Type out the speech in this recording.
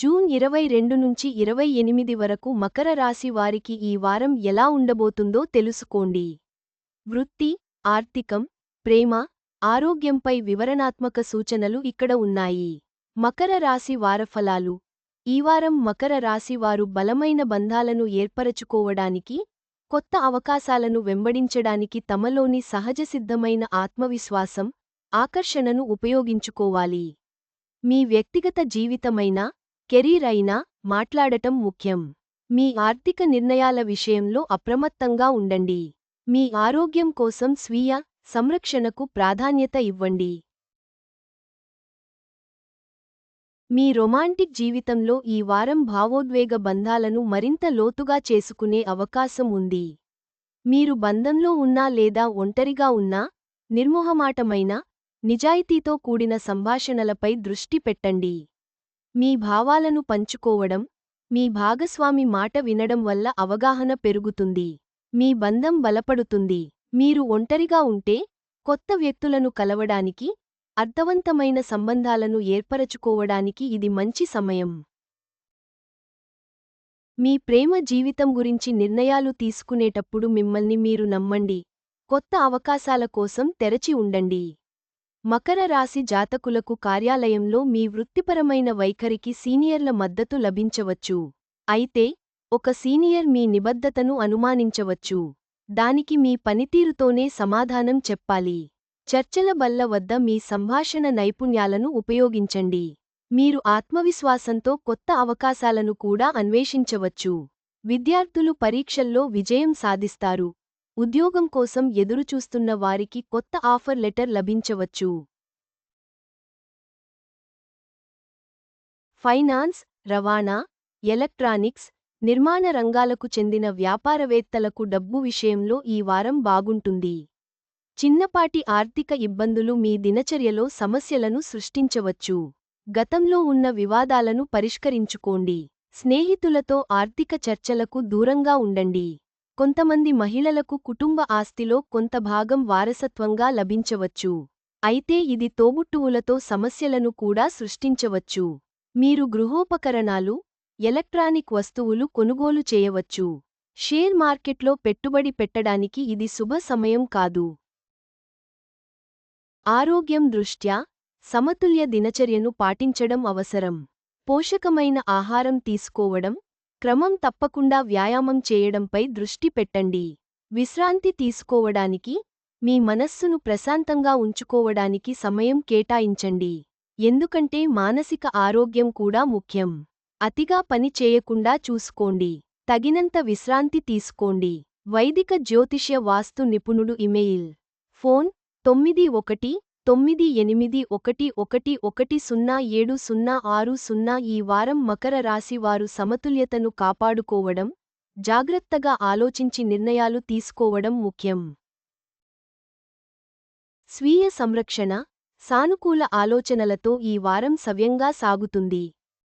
June ఇరవై రెండు నుంచి ఇరవై ఎనిమిది వరకు మకర రాశి వారికి ఈ వారం ఎలా ఉండబోతుందో తెలుసుకోండి. వృత్తి ఆర్థికం ప్రేమ ఆరోగ్యంపై వివరణాత్మక సూచనలు ఇక్కడ ఉన్నాయి. మకర రాశి వారఫలాలు. ఈ వారం మకర రాశి వారు బలమైన బంధాలను ఏర్పరచుకోవడానికి కొత్త అవకాశాలను వెంబడించడానికి తమలోని సహజసిద్ధమైన ఆత్మవిశ్వాసం ఆకర్షణను ఉపయోగించుకోవాలి. మీ వ్యక్తిగత జీవితమైనా కెరీర్ అయినా మాట్లాడటం ముఖ్యం. మీ ఆర్థిక నిర్ణయాల విషయంలో అప్రమత్తంగా ఉండండి. మీ ఆరోగ్యం కోసం స్వీయ సంరక్షణకు ప్రాధాన్యత ఇవ్వండి. మీ రొమాంటిక్ జీవితంలో ఈ వారం భావోద్వేగ బంధాలను మరింత లోతుగా చేసుకునే అవకాశం ఉంది. మీరు బంధంలో ఉన్నా లేదా ఒంటరిగా ఉన్నా నిర్మోహమాటమైన నిజాయితీతో కూడిన సంభాషణలపై దృష్టి పెట్టండి. మీ భావాలను పంచుకోవడం మీ భాగస్వామి మాట వినడం వల్ల అవగాహన పెరుగుతుంది. మీ బంధం బలపడుతుంది. మీరు ఒంటరిగా ఉంటే కొత్త వ్యక్తులను కలవడానికి అర్థవంతమైన సంబంధాలను ఏర్పరచుకోవడానికి ఇది మంచి సమయం. మీ ప్రేమ జీవితం గురించి నిర్ణయాలు తీసుకునేటప్పుడు మిమ్మల్ని మీరు నమ్మండి. కొత్త అవకాశాల కోసం తెరచి ఉండండి. మకర రాశి జాతకులకు కార్యాలయంలో మీ వృత్తిపరమైన వైఖరికి సీనియర్ల మద్దతు లభించవచ్చు. అయితే ఒక సీనియర్ మీ నిబద్ధతను అనుమానించవచ్చు. దానికి మీ పనితీరుతోనే సమాధానం చెప్పాలి. చర్చల బల్ల వద్ద మీ సంభాషణ నైపుణ్యాలను ఉపయోగించండి. మీరు ఆత్మవిశ్వాసంతో కొత్త అవకాశాలను కూడా అన్వేషించవచ్చు. విద్యార్థులు పరీక్షల్లో విజయం సాధిస్తారు. ఉద్యోగం కోసం ఎదురుచూస్తున్న వారికి కొత్త ఆఫర్ లెటర్ లభించవచ్చు. ఫైనాన్స్ రవాణా ఎలక్ట్రానిక్స్ నిర్మాణ రంగాలకు చెందిన వ్యాపారవేత్తలకు డబ్బు విషయంలో ఈ వారం బాగుంటుంది. చిన్నపాటి ఆర్థిక ఇబ్బందులు మీ దినచర్యలో సమస్యలను సృష్టించవచ్చు. గతంలో ఉన్న వివాదాలను పరిష్కరించుకోండి. స్నేహితులతో ఆర్థిక చర్చలకు దూరంగా ఉండండి. కొంతమంది మహిళలకు కుటుంబ ఆస్తిలో కొంత భాగం వారసత్వంగా లభించవచ్చు. అయితే ఇది తోబుట్టువులతో సమస్యలను కూడా సృష్టించవచ్చు. మీరు గృహోపకరణాలు ఎలక్ట్రానిక్ వస్తువులు కొనుగోలు చేయవచ్చు. షేర్ మార్కెట్లో పెట్టుబడి పెట్టడానికి ఇది శుభ సమయం కాదు. ఆరోగ్యం దృష్ట్యా సమతుల్య దినచర్యను పాటించడం అవసరం. పోషకమైన ఆహారం తీసుకోవడం క్రమం తప్పకుండా వ్యాయామం చేయడంపై దృష్టి పెట్టండి. విశ్రాంతి తీసుకోవడానికి మీ మనస్సును ప్రశాంతంగా ఉంచుకోవడానికి సమయం కేటాయించండి. ఎందుకంటే మానసిక ఆరోగ్యం కూడా ముఖ్యం. అతిగా పని చేయకుండా చూసుకోండి. తగినంత విశ్రాంతి తీసుకోండి. వైదిక జ్యోతిష్య వాస్తు నిపుణుడు ఇమెయిల్. ఫోన్ తొమ్మిది ఒకటి తొమ్మిది ఎనిమిది ఒకటి ఒకటి ఒకటి సున్నా ఏడు సున్నా ఆరు సున్నా ఈ వారం మకర రాశి వారు సమతుల్యతను కాపాడుకోవడం జాగ్రత్తగా ఆలోచించి నిర్ణయాలు తీసుకోవడం ముఖ్యం. స్వీయ సంరక్షణ సానుకూల ఆలోచనలతో ఈ వారం సవ్యంగా సాగుతుంది.